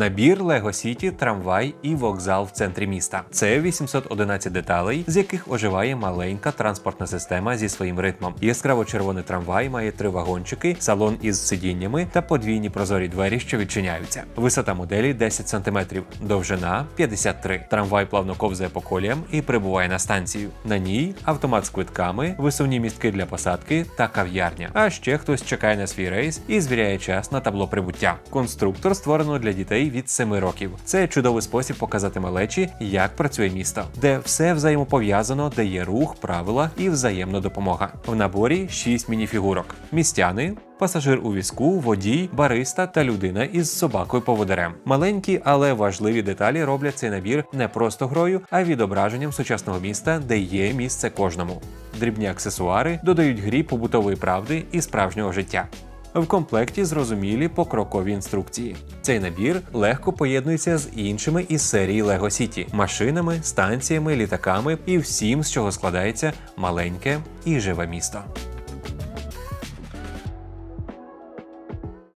Набір Lego City, трамвай і вокзал в центрі міста. Це 811 деталей, з яких оживає маленька транспортна система зі своїм ритмом. Яскраво червоний трамвай має три вагончики, салон із сидіннями та подвійні прозорі двері, що відчиняються. Висота моделі 10 см, довжина 53. Трамвай плавно ковзає по коліям і прибуває на станцію. На ній автомат з квитками, висувні містки для посадки та кав'ярня. А ще хтось чекає на свій рейс і звіряє час на табло прибуття. Конструктор створено для від 7 років. Це чудовий спосіб показати малечі, як працює місто, де все взаємопов'язано, де є рух, правила і взаємна допомога. В наборі 6 мініфігурок: містяни. Пасажир у візку, водій, бариста та людина із собакою поводирем. Маленькі, але важливі деталі роблять цей набір не просто грою, а відображенням сучасного міста, де є місце кожному. Дрібні аксесуари додають грі побутової правди і справжнього життя. В комплекті зрозумілі покрокові інструкції. Цей набір легко поєднується з іншими із серії Lego City – машинами, станціями, літаками і всім, з чого складається маленьке і живе місто.